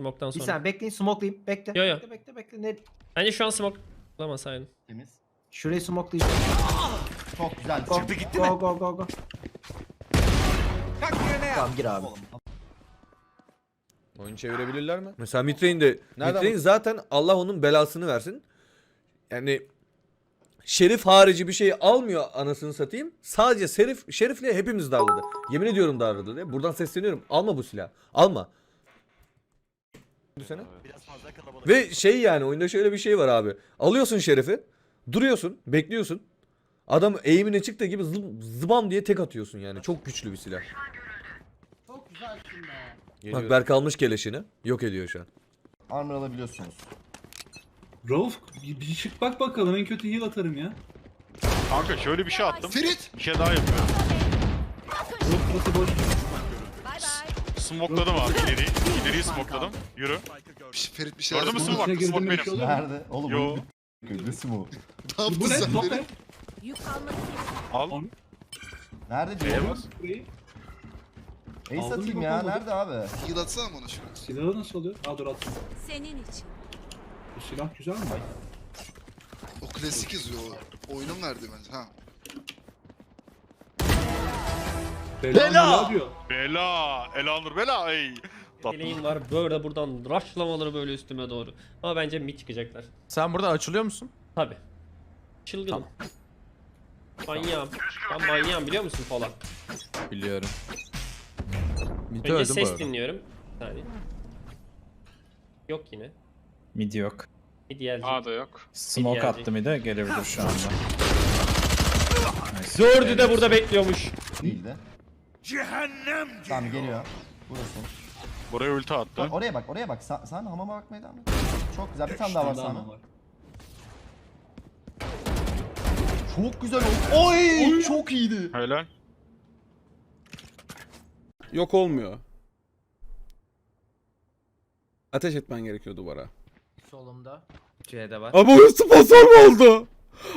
Smoke'tan Bir sonra. saniye bekleyin smokelayayım. Bekle. Yo, yo. Bekle bekle bekle. Ne? Bence şu an smoke bulamasaydın. Temiz. Şurayı smokelayayım. Çok güzel. Go, Çıktı gitti go, go go go. Tamam gir abi. Oyunu çevirebilirler mi? Mesela Mitrain de Nereden Mitrain zaten Allah onun belasını versin. Yani Şerif harici bir şey almıyor anasını satayım. Sadece Şerif Şerif'le hepimiz darladı. Yemin ediyorum darladı diye. Buradan sesleniyorum. Alma bu silahı. Alma. Sene. Ve şey yani oyunda şöyle bir şey var abi. Alıyorsun Şerif'i. Duruyorsun. Bekliyorsun. Adam eğimine çıktı gibi zı- zıbam diye tek atıyorsun yani. Çok güçlü bir silah. Çok güzelsin be. Bak Berk almış keleşini. Yok ediyor şu an. Armor alabiliyorsunuz. Rauf bir, bir çık bak bakalım en kötü heal atarım ya. Kanka şöyle bir şey attım. Ferit! Bir şey daha yapıyorum. Rauf burası boş. Smokeladım abi ileriyi. İleriyi smokeladım. Yürü. Bir şey- Ferit bir şey Gördün mü smoke? Bak smoke şey benim. mu? Nerede? Oğlum Yo. bitti. Nesi bu? Ne yaptın Bu ne? sen Top Ferit? ne? Yük almak Al. Nerede diyor? bas? Burayı. Ace Aldın atayım mı ya. bakalım? Nerede abi? Heal atsana bana şunu. Silahı nasıl oluyor? Aa dur attım. senin için. Bu silah güzel mi? O klasik yazıyor o. Oyunun verdi bence. Ha. Bela! Bela diyor. Bela. Elanur bela. Ey. Dileğim var böyle buradan rushlamaları böyle üstüme doğru. Ama bence mid çıkacaklar. Sen buradan açılıyor musun? Tabi. Çılgınım. Manyağım. Ben manyağım biliyor musun falan? Biliyorum. Midi Önce ses dinliyorum. Bir saniye. Yok yine. Mid yok. Mid gelecek. Aa da yok. Smoke gelecek. attı mid'e gelebilir şu anda. Nice. Dördü de burada bekliyormuş. Değildi. Cehennem Tamam geliyor. Burası. Buraya ulti attı. Bak oraya bak oraya bak. Sa sen hamama bakmaya devam et. Çok güzel. Bir tane daha var sana. Çok güzel oldu. Oy! Çok iyiydi. Helal. Yok olmuyor. Ateş etmen gerekiyor duvara. Solumda. C'de var. Abi o sponsor mu oldu?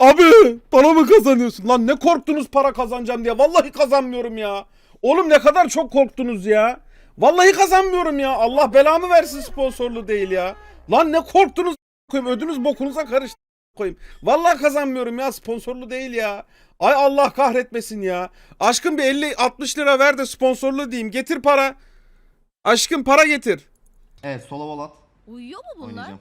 Abi para mı kazanıyorsun? Lan ne korktunuz para kazanacağım diye. Vallahi kazanmıyorum ya. Oğlum ne kadar çok korktunuz ya. Vallahi kazanmıyorum ya. Allah belamı versin sponsorlu değil ya. Lan ne korktunuz koyayım. Ödünüz bokunuza karıştı koyayım. Vallahi kazanmıyorum ya. Sponsorlu değil ya. Ay Allah kahretmesin ya. Aşkım bir 50-60 lira ver de sponsorlu diyeyim. Getir para. Aşkım para getir. Evet sola vol at. Uyuyor mu bunlar? Oynayacağım.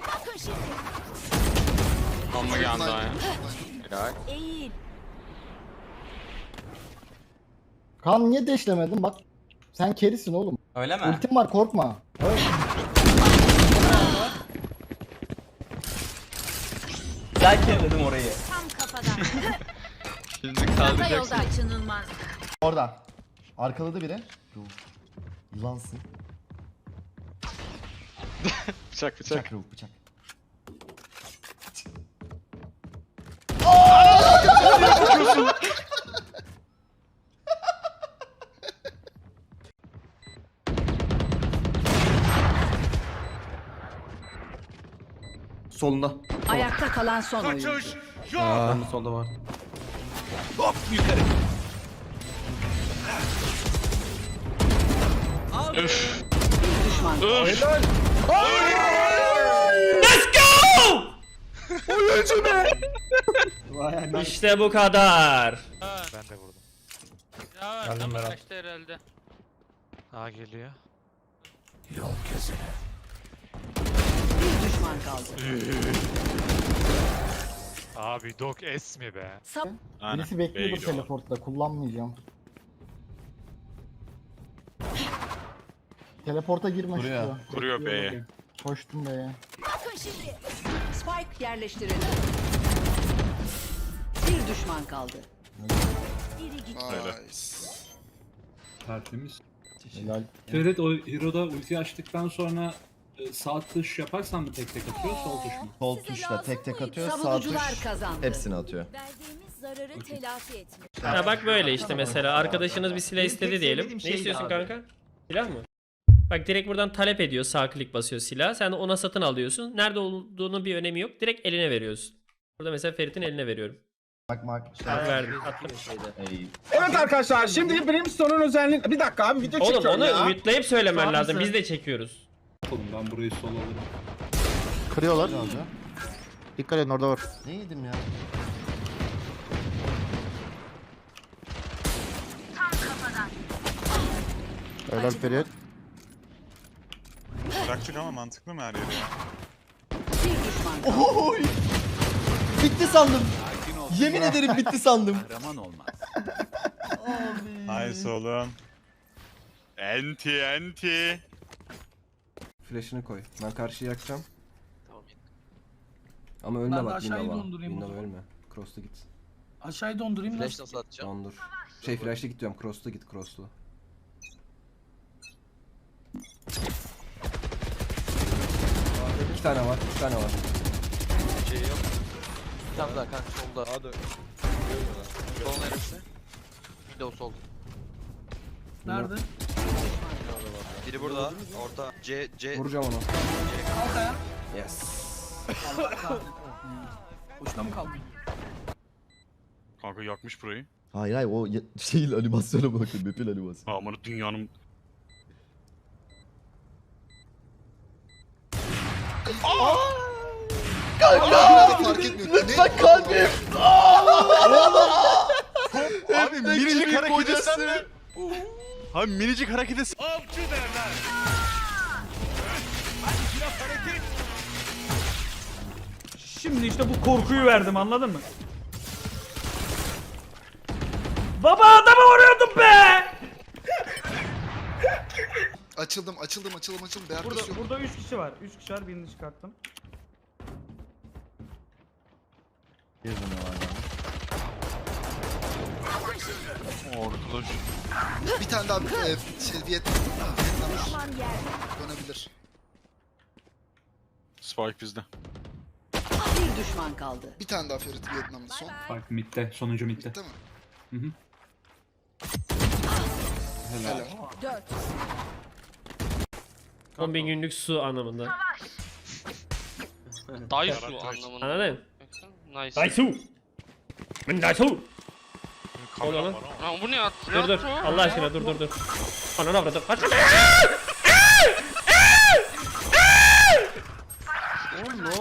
Bakın şimdi. Amma geldi ya. Eğil. Kaan niye deşlemedin? Bak sen kerisin oğlum. Öyle mi? Ultim var korkma. Güzel keriledim orayı. Tam kafadan. Şimdi Kafa yolda açınılmaz. Orada. Arkaladı biri. Ruh. Yılansın. Bıçak bıçak. Bıçak ruh bıçak. Solunda. Ayakta kalan son oyuncu. Aa. Solda var. Öf. Bir düşman. Öf. İşte bu kadar. Ben de vurdum. Ya Geldim Berat. kaçtı herhalde. Aa geliyor. Bir düşman kaldı. Abi dog es mi be? Sap. Birisi bekliyordur teleportta kullanmayacağım. Teleporta girme Kuruyor. Kuruyor B'ye. Koştum B'ye. Bakın şimdi. Spike yerleştirildi. Bir düşman kaldı. Biri gitti. Nice. Tertemiz. Helal. Ferit o Hero'da ulti açtıktan sonra sağ tuş yaparsan mı tek tek atıyor sol tuş mu? Sol Size tuşla lazım tek tek mıydı? atıyor. Sağ Savunucular tuş kazandı. hepsini atıyor. Verdiğimiz zararı telafi etmek. Ha bak böyle işte mesela arkadaşınız bir silah Benim istedi tek diyelim. sevmediğim Ne şeydi istiyorsun abi. kanka? Silah mı? Bak direkt buradan talep ediyor sağ klik basıyor silah. Sen de ona satın alıyorsun. Nerede olduğunu bir önemi yok. Direkt eline veriyorsun. Burada mesela Ferit'in eline veriyorum. Bak bak. Şey. Ben verdim. Ey. Evet arkadaşlar şimdi Brimstone'un özelliği... Bir dakika abi video Oğlum çekiyorum onu ya. mute'layıp söylemen lazım. Biz de çekiyoruz. Oğlum ben burayı solo alırım. Kırıyorlar. Dikkat edin orada var. Ne yedim ya? Helal Ferit. Bıraktık ama mantıklı mı her yeri ya? Oy! Bitti sandım. Yemin ederim bitti sandım. Nice oğlum. Enti enti. Flash'ını koy. Ben karşıya yakacağım. Ama ölme bak Window'a. Window'a ölme. Cross'ta git. Aşağıya dondurayım Flash nasıl atacağım? Dondur. Şey flash'ta git diyorum. Cross'ta git cross'ta. İki tane var. İki tane var. Şey yok. Bir tane daha kanka solda. Hadi. Sol neresi? Windows sol. Nerede? Biri burada. Orta. C C. Vuracağım onu. Yes. Kanka yakmış burayı. Hayır hayır o ya- şeyin animasyona bakın. Map'in animasyonu. Aman dünyanın Kanka! fark etmiyor. Lütfen kalbim. Abi minicik hareket etsen de. Abi minicik hareket etsen. Şimdi işte bu korkuyu verdim anladın mı? Baba adamı vuruyordum be! Açıldım açıldım açıldım açıldım. Beyaz Burada yok. burada 3 kişi var. 3 kişi var birini çıkarttım. Orkuluş. Bir tane daha e, şey. Vietnam yerde. dönebilir. Spike bizde. Bir düşman kaldı. Bir tane daha Ferit Vietnam'da son. Bak midde. Sonuncu midde. Bitti mi? Helal. Helal. Dört. 10 bin günlük su anlamında. Daisu anlamında. Anladın? Nice. Daisu. Ben Daisu. Oluyor lan. Lan bu ne at? Dur dur. Allah aşkına dur dur dur. Ananı avradım. Kaç kaç.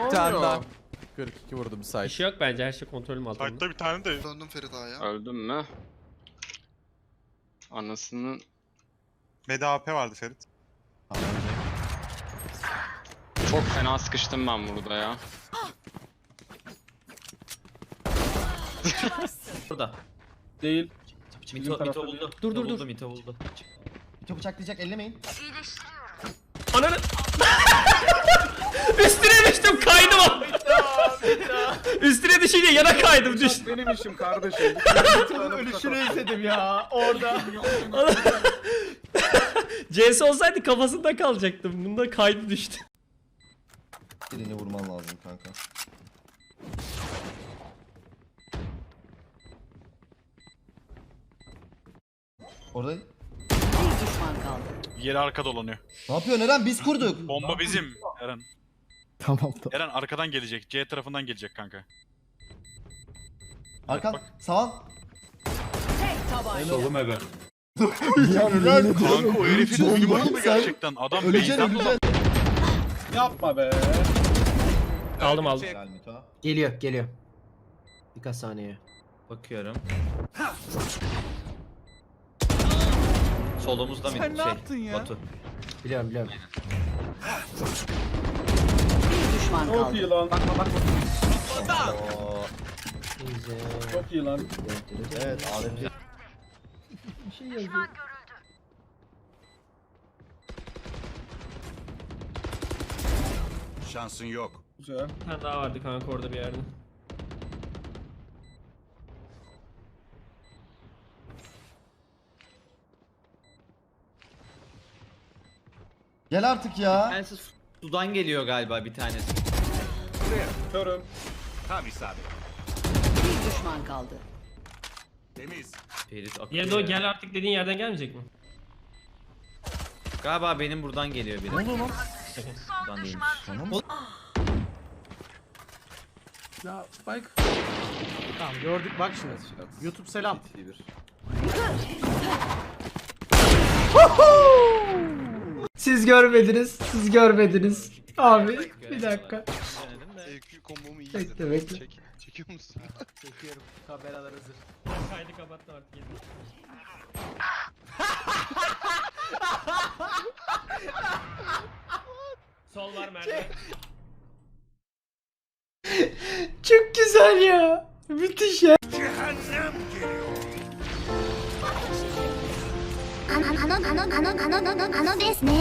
Bir tane daha. 42 vurdum Bir side. şey yok bence her şey kontrolüm altında. Site'da bir tane de. Döndüm Ferit Ağa'ya. Öldün mü? Anasının Meda AP vardı Ferit. çok fena sıkıştım ben burada ya. Burada. Değil. Mito, Mito buldu. Dur dur dur. Mito buldu. İki bıçaklayacak ellemeyin. Ananı. Üstüne düştüm kaydım. Üstüne düşünce yana kaydım düştüm. Benim işim kardeşim. Ölüşünü izledim ya orada. CS olsaydı kafasında kalacaktım. Bunda kaydı düştü. Birini vurman lazım kanka. Orada Bir düşman kaldı. Yeri arka dolanıyor. ne yapıyorsun Eren? Biz kurduk. Bomba bizim. Eren. Tamam tamam. Eren arkadan gelecek. C tarafından gelecek kanka. Arkan sağ. Tek tabanca. Solum eve. Kanka o herifin uyumu oldu sen- gerçekten. Adam Öleceksin öleceksin. Yapma be. Aldım aldım. Helal Mito. Geliyor geliyor. Birkaç saniye. Bakıyorum. Solumuzda mı? Sen ne şey, yaptın ya? Batu. Biliyorum biliyorum. Bir düşman Çok kaldı. iyi lan. Bakma bakma. Çok iyi lan. Evet AWP. Şansın yok. Güzel. Bir tane daha vardı kanka orada bir yerde. Gel artık ya. Tanesi sudan geliyor galiba bir tanesi. Körüm. Bir düşman kaldı. Ferit akıyor. Diğeri de o gel artık dediğin yerden gelmeyecek mi? Galiba benim buradan geliyor biri. Ne oluyor lan? Buradan değilmiş. Tamam. Ya Spike. Tamam gördük bak şimdi. YouTube selam. Siz görmediniz. Siz görmediniz. Abi bir dakika. EQ kombomu iyi Bekle, izledim. bekle. Çek, çekiyor musun? Çekiyorum. Kameralar hazır. Kaydı kapattım artık yedim. Sol var merdiven. Çok güzel ya. Müthiş ya. あのあのあのあのあのあのあのですね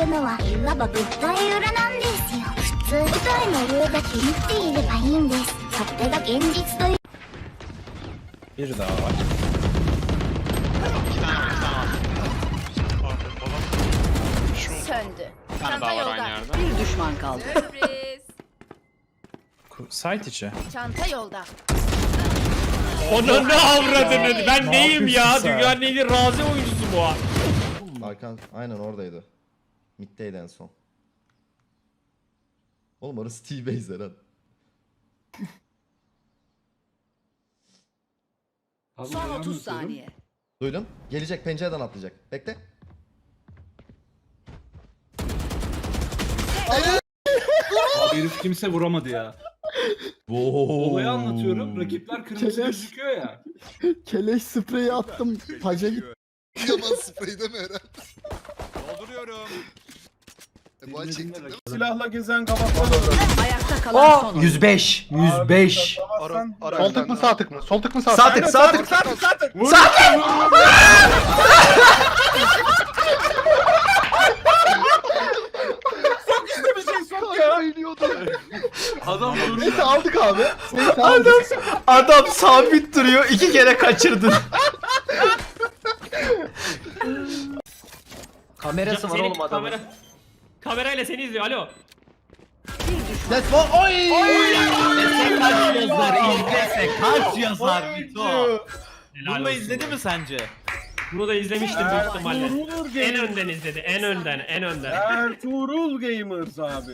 あのはいわば物体裏なんですよ普通舞台のルーだけ見ていればいいんですそれが現実という İki tane var, iki tane var. Abi babam şu söndü Bir tane daha var aynı yerde. bir düşman kaldı site içi. çanta yolda Onun ne avradını ben neyim ya? Dünyanın en iyi razi oyuncusu bu ha. Arkan aynen oradaydı. Mid'deydi en son. Oğlum orası T-Base Eren. Son devam 30 ediyorum. saniye Duydum. Gelecek pencereden atlayacak. Bekle. Abi herif kimse vuramadı ya. Olayı anlatıyorum. Rakipler kırmızı Çeler. gözüküyor ya. Keleş spreyi attım. Taca git. Yaman spreyi deme Eren. Dolduruyorum. E, bu ay Dinle, dinle çektin değil mi? Silahla gezen kabaklar. ayakta kalan son oyuncu. 105. 105. Sol tık mı sağ tık mı? Sol tık mı sağ Sağ tık sağ tık. Sağ tık sağ tık. bir şey sok Adam durdu. Neyse aldık abi. Neyse aldık. Adam sabit duruyor. iki kere kaçırdın. Kamerası var Seni- oğlum adamın. Kamera, kamerayla seni izliyor alo. Let's go. Oy! Kaç yazar izlese kaç yazar Mito. Helal Bunu da izledi mi sence? Bunu da izlemiştir büyük ihtimalle. En önden izledi en önden en önden. Ertuğrul Gamers abi.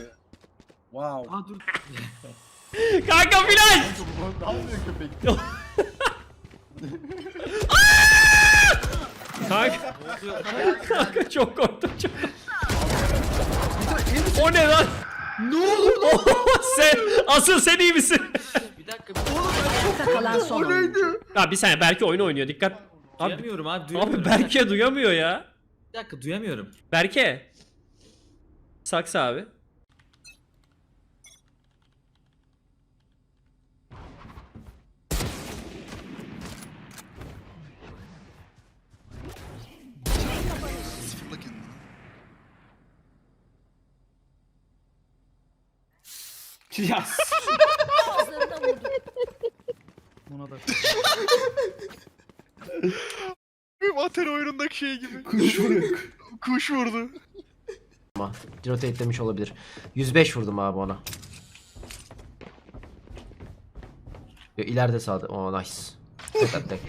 Wow. Kanka flash! Kanka, kanka çok korktum çok. o ne lan? Ne oldu? sen, asıl sen iyi misin? ayakta kalan son oyuncu ya bir saniye Berke oyun oynuyor dikkat. Abi, Duyamıyorum abi abi duyamıyorum. Berke duyamıyor ya. Bir dakika duyamıyorum. Berke. Saksı abi. Ya Vater oyunundaki şey gibi. Kuş vurdu. Kuş vurdu. Rotate demiş olabilir. 105 vurdum abi ona. Yo, ileride sağda. Oh nice. Tek at tek.